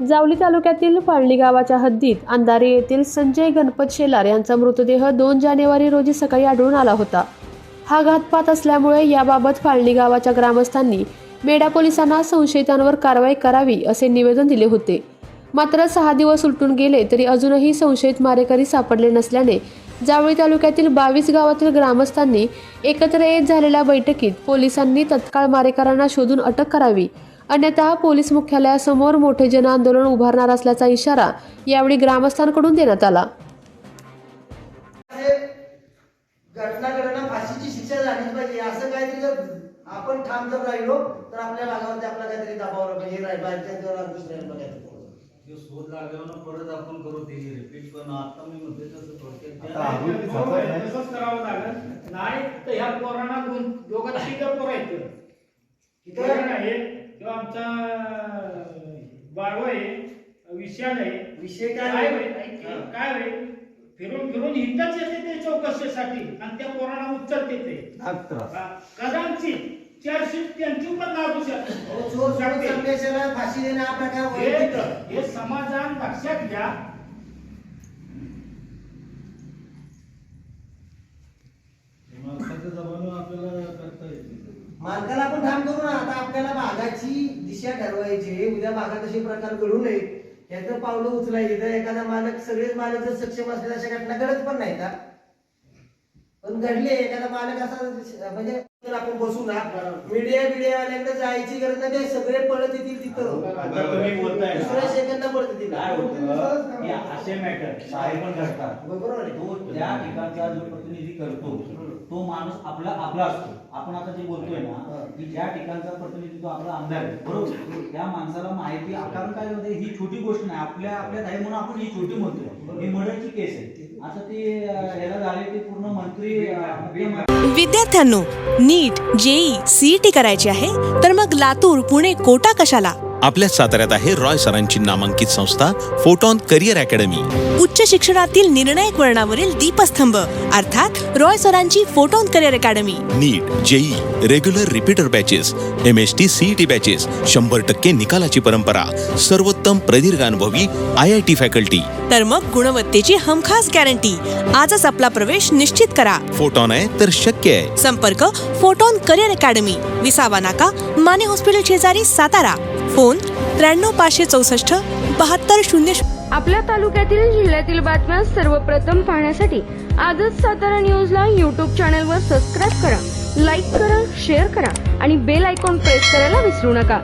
जावली तालुक्यातील फाळणी गावाच्या हद्दीत अंधारे येथील संजय गणपत शेलार यांचा मृतदेह दोन जानेवारी रोजी सकाळी आढळून आला होता. हा घातपात असल्यामुळे याबाबत फाळणी गावाच्या ग्रामस्थांनी मेढा पोलिसांना संशयितांवर कारवाई करावी असे निवेदन दिले होते. मात्र सहा दिवस उलटून गेले तरी अजूनही संशयित मारेकरी सापडले नसल्याने जावळी तालुक्यातील बावीस गावातील ग्रामस्थांनी एकत्र येत झालेल्या बैठकीत पोलिसांनी तत्काळ मारेकरांना शोधून अटक करावी अन्यथा पोलीस मुख्यालयासमोर मोठे जनआंदोलन उभारणार असल्याचा इशारा यावेळी ग्रामस्थांकडून देण्यात आला. घटना घडना फाशीची शिक्षा झालीच पाहिजे असं काहीतरी जर आपण ठाम जर राहिलो तर आपल्या भागावरती आपला काहीतरी दबाव पाहिजे राहिबाच्या किंवा दुसऱ्या बघायचं ते शोध लागल्यावर परत आपण करू ते रिपीट पण आता मी म्हणते तसं थोडक्यात आता आम्ही- त्या- हो, आहे ना? तसंच करावं लागेल. नाही तर ह्या पोरांना दोन दोघं तिघं पोरं आहेत. किंवा आमचा बाळव आहे विशाल आहे विषय काय काय होईल काय होईल फिरून फिरून इथंच येते ते चौकशीसाठी आणि त्या पोरांना उचलते ते. त्रास हा, कदाचित चारशे त्यांची पण लागू शकते चोर सोडून संदेशाला फाशी देणे हा प्रकार हे. हे समाजान लक्षात घ्या माणसाच्या जबाबदारीवर आपल्याला करता येते मालकाला आपण ठाम करू ना आता आपल्याला भागाची दिशा ठरवायची उद्या भागात असे प्रकार घडू नये याचं पावलं उचलायची. तर एखादा मालक सगळेच मालक जर सक्षम असले अशा घटना घडत पण नाही का पण घडले एखादा मालक असा म्हणजे तर आपण बसू ना. मीडिया मीडिया वाल्यांकडे जायची गरज नाही ते सगळे पळत येतील तिथं. दुसऱ्या सेकंद पळत येतील. असे मॅटर शाळे पण घडतात बरोबर त्या ठिकाणचा जो प्रतिनिधी करतो तो माणूस आपला आपला असतो. आपण आता जे बोलतोय ना की ज्या ठिकाणचा प्रतिनिधी तो आपला आमदार आहे बरोबर? त्या माणसाला माहिती कारण काय होते? ही छोटी गोष्ट नाही. आपल्या आपल्या आहे म्हणून आपण ही छोटी म्हणतोय. ही मर्डरची केस आहे. आता ते अं, याला झाले ते पूर्ण मंत्री अं, मुख्यमंत्री विद्यार्थ्यांनो नीट जेई सीईटी करायची आहे. तर मग लातूर पुणे कोटा कशाला? आपल्या साताऱ्यात आहे रॉय सरांची नामांकित संस्था फोटॉन करिअर अकॅडमी. उच्च शिक्षणातील निर्णायक वळणावरील दीपस्तंभ अर्थात रॉय सरांची photon career academy. NEET JEE regular repeater batches M S T CET batches शंभर टक्के निकालाची परंपरा सर्वोत्तम प्रदीर्घ अनुभवी आय आय टी फॅकल्टी. तर मग गुणवत्तेची हमखास गॅरंटी आजच आपला प्रवेश निश्चित करा. फोटॉन आहे तर शक्य आहे. संपर्क फोटोन करिअर अकॅडमी विसावा नाका माने हॉस्पिटल शेजारी सातारा. फोन त्र्याण्णव पाचशे चौसष्ट बहात्तर शून्य शून्य आपल्या तालुक्यातील जिल्ह्यातील बातम्या सर्वप्रथम पाहण्यासाठी आजच सातारा न्यूजला यूट्यूब चॅनलवर सबस्क्राईब करा लाईक करा शेअर करा आणि बेल आयकॉन प्रेस करायला विसरू नका.